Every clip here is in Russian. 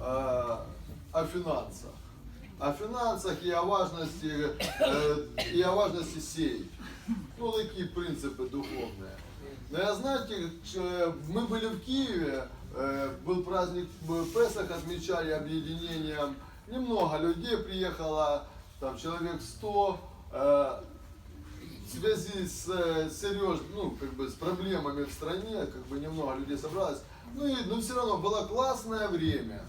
э, о финансах. О финансах и о важности, э, и о важности сеять. Ну, такие принципы духовные. Но я знаете, мы были в Киеве, э, был праздник Песах, отмечали объединением. Немного людей приехало, там человек 100. э, в связи с серьез, ну, как бы с проблемами в стране, как бы немного людей собралось. Ну и, но все равно было классное время.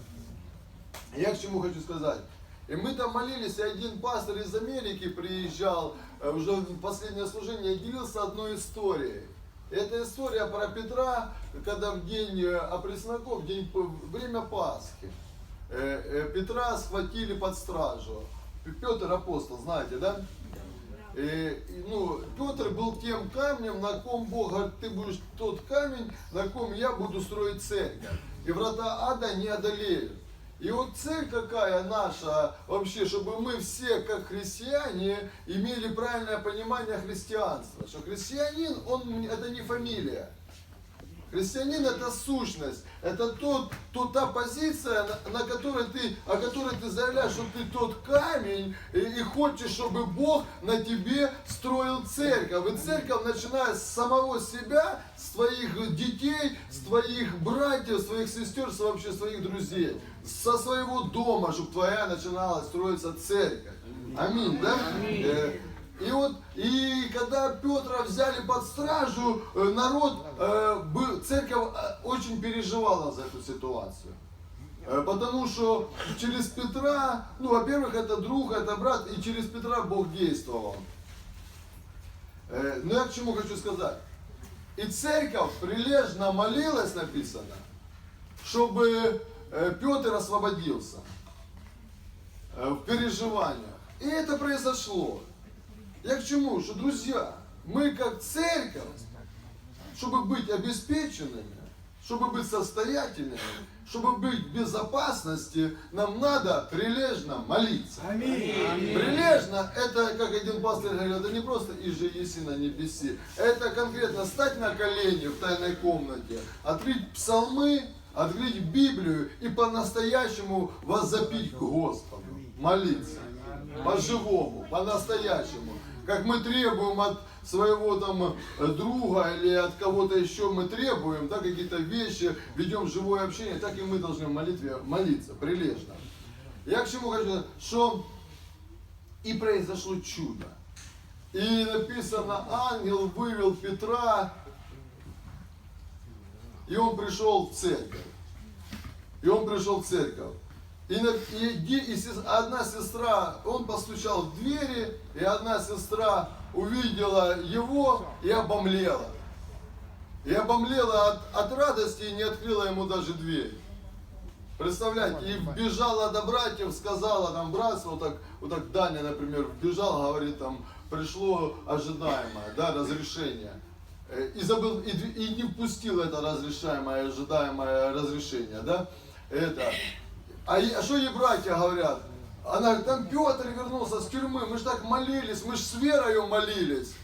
Я к чему хочу сказать. И мы там молились, и один пастор из Америки приезжал, э, уже в последнее служение, делился одной историей. Это история про Петра, когда в день э, опресноков, в день, время Пасхи, э, Петра схватили под стражу. Петр апостол, знаете, да? И, ну, Петр был тем камнем, на ком Бог говорит, ты будешь тот камень, на ком я буду строить церковь. И врата ада не одолеют. И вот цель какая наша вообще, чтобы мы все, как христиане, имели правильное понимание христианства. Что христианин, он это не фамилия. Христианин это сущность, это тот, то, та позиция, на, на которой ты, о которой ты заявляешь, что ты тот камень и, и хочешь, чтобы Бог на тебе строил церковь. И церковь начиная с самого себя, с твоих детей, с твоих братьев, своих сестер, вообще своих друзей, со своего дома, чтобы твоя начинала строиться церковь. Аминь, да? Э, И вот, и когда Петра взяли под стражу, э, народ, э, церковь очень переживала за эту ситуацию. Потому что через Петра, ну, во-первых, это друг, это брат, и через Петра Бог действовал. Но я к чему хочу сказать. И церковь прилежно молилась, написано, чтобы э, Петр освободился э, в переживаниях. И это произошло. Я к чему? Что, друзья, мы как церковь, чтобы быть обеспеченными, чтобы быть состоятельными, чтобы быть в безопасности, нам надо прилежно молиться. Прилежно, это, как один пастор говорил, это не просто «Иже еси на небеси». Это конкретно стать на колени в тайной комнате, открыть псалмы, открыть Библию и по-настоящему воззапить к Господу. Молиться. По-живому, по-настоящему. Как мы требуем от своего там э, друга или от кого-то еще мы требуем, да, какие-то вещи, ведем живое общение, так и мы должны в молитве молиться, прилежно. Я к чему хочу что и произошло чудо. И написано, ангел вывел Петра, и он пришел в церковь. И он пришел в церковь. И, и и одна сестра, он постучал в двери, и одна сестра увидела его и обомлела. И обомлела от, от радости и не открыла ему даже дверь. Представляете, и вбежала до братьев, сказала там братство, вот так, вот так Даня, например, вбежал, говорит, там, пришло ожидаемое, да, разрешение. Э, И забыл, и, и не впустил это разрешаемое, ожидаемое разрешение, да, это. А, а что ей братья говорят? Она говорит, там Петр вернулся с тюрьмы, мы же так молились, мы же с верою молились.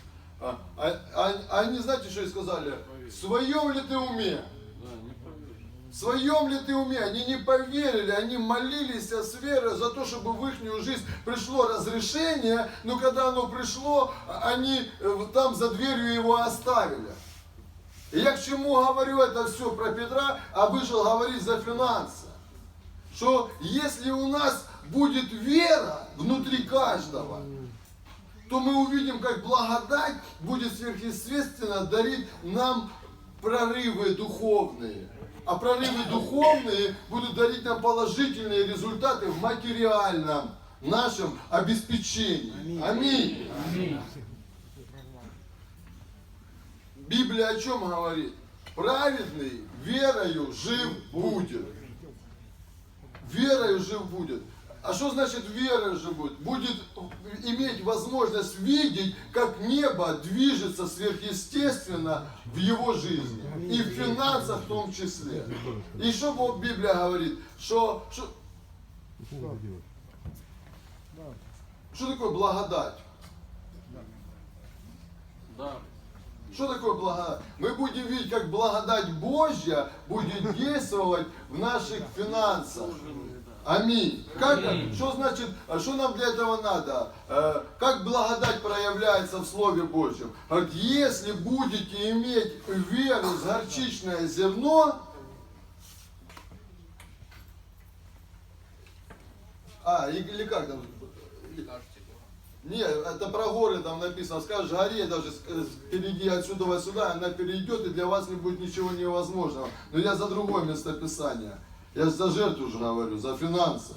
А, а- а- а они, знаете, что ей сказали? В своем ли ты уме? В своем ли ты уме? Они не поверили, они молились с верой за то, чтобы в их жизнь пришло разрешение, но когда оно пришло, они э, там за дверью его оставили. И я к чему говорю это все про Петра, а вышел говорить за финансы. Что если у нас будет вера внутри каждого, то мы увидим, как благодать будет сверхъестественно дарить нам прорывы духовные. А прорывы духовные будут дарить нам положительные результаты в материальном нашем обеспечении. Аминь. Библия о чем говорит? Праведный верою жив будет. Верою жив будет. А что значит верою жив будет? Будет иметь возможность видеть, как небо движется сверхъестественно в его жизни. И в финансах в том числе. И что вот Библия говорит? Что, что, что такое благодать? Да. Что такое благодать? Мы будем видеть, как благодать Божья будет действовать в наших финансах. Аминь. Как, что значит, а что нам для этого надо? Э, Как благодать проявляется в Слове Божьем? Говорит, если будете иметь веру с горчичное зерно, а, и- или как там? Нет, это про горы там написано. Скажешь, горе даже э, перейди отсюда во сюда, она перейдет, и для вас не будет ничего невозможного. Но я за другое местописание. Я за жертву уже говорю, за финансы.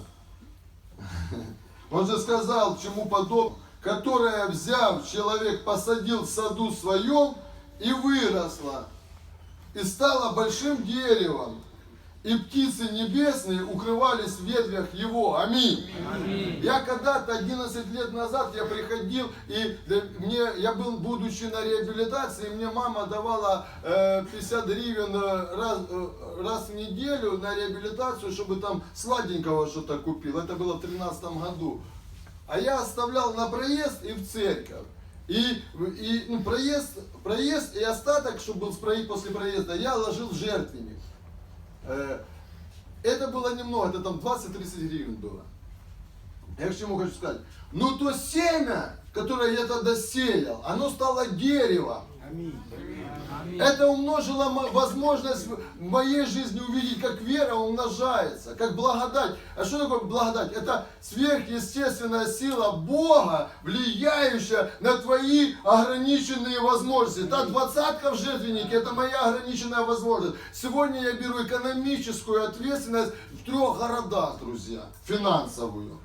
Он же сказал, чему подобно, которое взяв, человек посадил в саду своем и выросла, и стала большим деревом, и птицы небесные укрывались в ветвях его. Аминь. Я когда-то 11 лет назад я приходил и мне я был будучи на реабилитации, мне мама давала э, 50 гривен э, раз, э, раз в неделю на реабилитацию, чтобы там сладенького что-то купил. Это было в 13 году. А я оставлял на проезд и в церковь. И, и ну, проезд, проезд и остаток, чтобы был после проезда, я ложил в жертвенник. Э, Это было немного, это там 20-30 гривен было. Я к чему хочу сказать? Ну то семя, которое я тогда сеял, оно стало деревом. Это умножило мо- возможность в моей жизни увидеть, как вера умножается, как благодать. А что такое благодать? Это сверхъестественная сила Бога, влияющая на твои ограниченные возможности. Та двадцатка в жертвеннике, это моя ограниченная возможность. Сегодня я беру экономическую ответственность в трех городах, друзья, финансовую.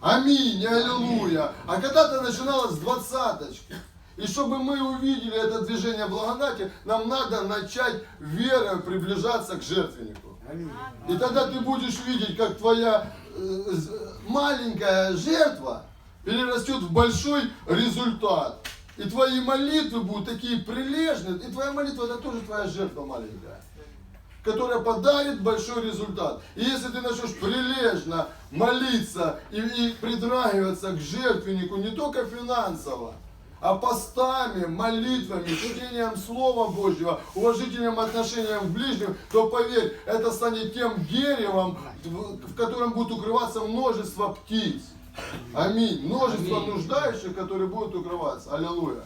Аминь, аллилуйя. А когда-то начиналось с двадцаточки. И чтобы мы увидели это движение благодати, нам надо начать верой приближаться к жертвеннику. И тогда ты будешь видеть, как твоя э, маленькая жертва перерастет в большой результат. И твои молитвы будут такие прилежные. И твоя молитва это тоже твоя жертва маленькая которая подарит большой результат. И если ты начнешь прилежно молиться и, и притрагиваться к жертвеннику не только финансово, а постами, молитвами, чтением Слова Божьего, уважительным отношением к ближним, то поверь, это станет тем деревом, в котором будет укрываться множество птиц. Аминь. Множество нуждающих, которые будут укрываться. Аллилуйя.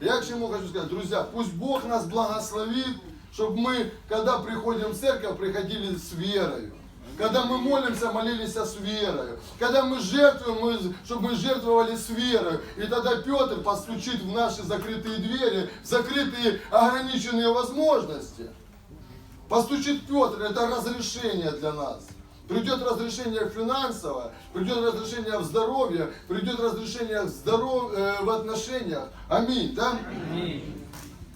Я к чему хочу сказать, друзья, пусть Бог нас благословит, чтобы мы, когда приходим в церковь, приходили с верою. Когда мы молимся, молились с верою. Когда мы жертвуем, мы, чтобы мы жертвовали с верою. И тогда Петр постучит в наши закрытые двери, в закрытые ограниченные возможности. Постучит Петр, это разрешение для нас. Придет разрешение финансовое, придет разрешение в здоровье, придет разрешение в, здоров... э, в отношениях. Аминь, да?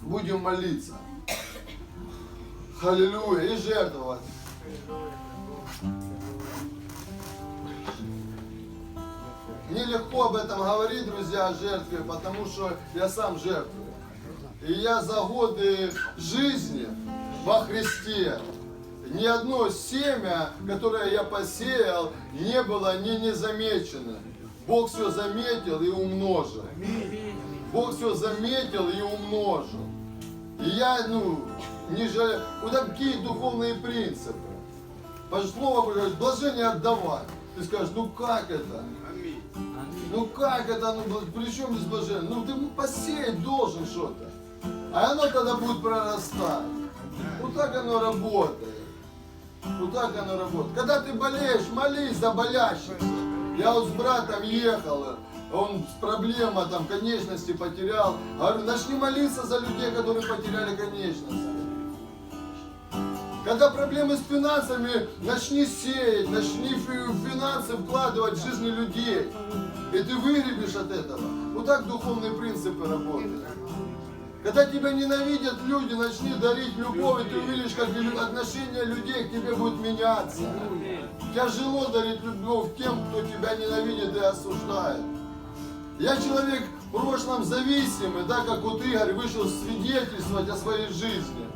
Будем молиться. Аллилуйя. И жертвовать. Мне легко об этом говорить, друзья, о жертве, потому что я сам жертвую. И я за годы жизни во Христе ни одно семя, которое я посеял, не было не незамечено. Бог все заметил и умножил. Бог все заметил и умножил. И я, ну, не жалею. Вот такие духовные принципы. Божье, говорит, блажение отдавать. Ты скажешь, ну как это? Ну как это, ну при чем здесь блажение? Ну ты посеять должен что-то. А оно тогда будет прорастать. Вот так оно работает. Вот так оно работает. Когда ты болеешь, молись за болящихся. Я вот с братом ехал, он с проблема там конечности потерял. Говорю, начни молиться за людей, которые потеряли конечности. Когда проблемы с финансами, начни сеять, начни в финансы вкладывать в жизни людей. И ты выгребешь от этого. Вот так духовные принципы работают. Когда тебя ненавидят люди, начни дарить любовь, и ты увидишь, как отношение людей к тебе будет меняться. Тяжело дарить любовь тем, кто тебя ненавидит и осуждает. Я человек в прошлом зависимый, да, как вот Игорь вышел свидетельствовать о своей жизни.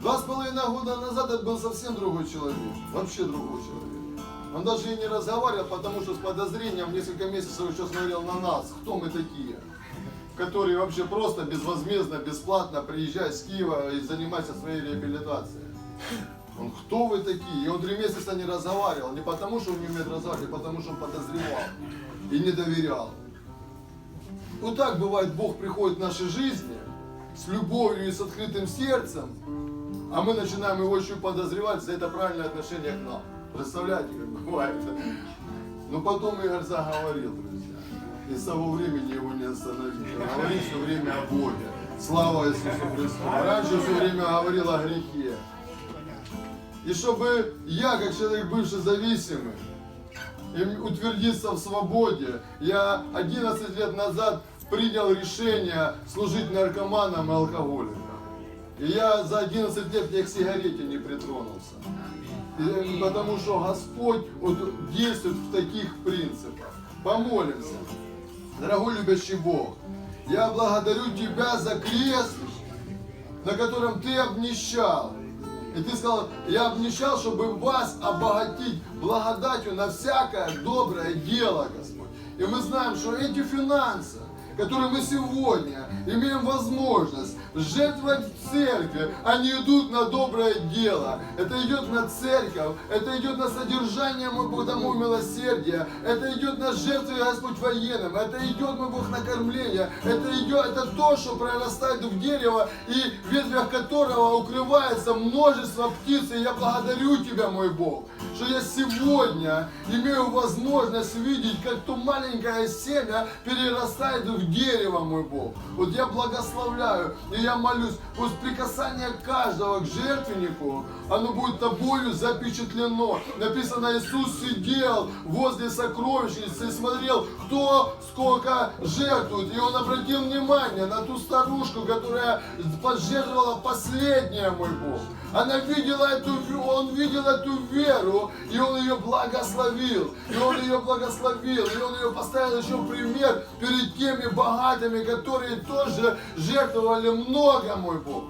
Два с половиной года назад это был совсем другой человек. Вообще другой человек. Он даже и не разговаривал, потому что с подозрением несколько месяцев еще смотрел на нас. Кто мы такие? который вообще просто безвозмездно, бесплатно приезжает с Киева и занимается своей реабилитацией. Он, кто вы такие? И он три месяца не разговаривал. Не потому, что он не умеет разговаривать, а потому, что он подозревал и не доверял. Вот так бывает, Бог приходит в наши жизни с любовью и с открытым сердцем, а мы начинаем его еще подозревать за это правильное отношение к нам. Представляете, как бывает? Но потом Игорь заговорил, друзья. И с того времени его не остановить. Он говорит все время о Боге. Слава Иисусу Христу. Раньше все время говорил о грехе. И чтобы я, как человек бывший зависимый, и утвердиться в свободе, я 11 лет назад принял решение служить наркоманам и алкоголикам. И я за 11 лет ни к сигарете не притронулся. И потому что Господь вот действует в таких принципах. Помолимся. Дорогой любящий Бог, я благодарю Тебя за крест, на котором Ты обнищал. И Ты сказал, я обнищал, чтобы вас обогатить благодатью на всякое доброе дело, Господь. И мы знаем, что эти финансы, которые мы сегодня имеем возможность жертвовать в церкви, они идут на доброе дело. Это идет на церковь, это идет на содержание, мой Бог, домов милосердия, это идет на жертвы, Господь, военным, это идет, мой Бог, на кормление, это идет, это то, что прорастает в дерево, и в ветвях которого укрывается множество птиц, и я благодарю Тебя, мой Бог, что я сегодня имею возможность видеть, как то маленькое семя перерастает в дерево, мой Бог. Вот я благословляю, и я молюсь, пусть прикасание каждого к жертвеннику, оно будет тобою запечатлено. Написано, Иисус сидел возле сокровищницы и смотрел, кто сколько жертвует. И он обратил внимание на ту старушку, которая пожертвовала последнее, мой Бог. Она видела эту, он видел эту веру, и он ее благословил. И он ее благословил, и он ее поставил еще пример перед теми богатыми, которые тоже жертвовали много, мой Бог.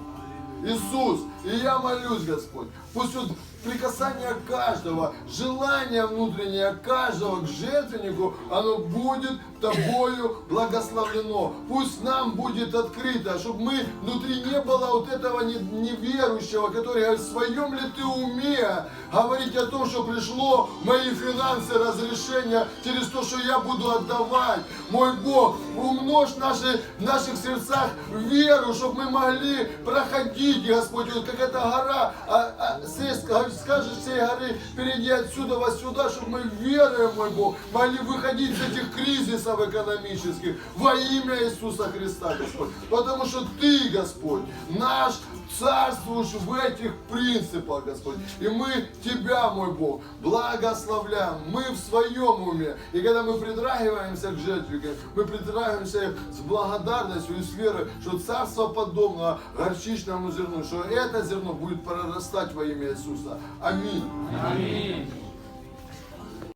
Иисус, и я молюсь, Господь, пусть вот прикасание каждого, желание внутреннее каждого к жертвеннику, оно будет тобою благословлено. Пусть нам будет открыто, чтобы мы внутри не было вот этого не- неверующего, который говорит, в своем ли ты уме говорить о том, что пришло мои финансы разрешения через то, что я буду отдавать. Мой Бог, умножь наши, в наших сердцах веру, чтобы мы могли проходить, Господь, вот как эта гора, а, а, сесть, ска- скажешь всей горы, перейди отсюда во сюда, чтобы мы веруем, мой Бог, могли выходить из этих кризисов экономических во имя Иисуса Христа, Господь. Потому что Ты, Господь, наш царствуешь в этих принципах, Господь. И мы Тебя, мой Бог, благословляем. Мы в своем уме. И когда мы притрагиваемся к жертве, мы притрагиваемся с благодарностью и с верой, что царство подобно горчичному зерну, что это зерно будет прорастать во имя Иисуса. Аминь. Аминь.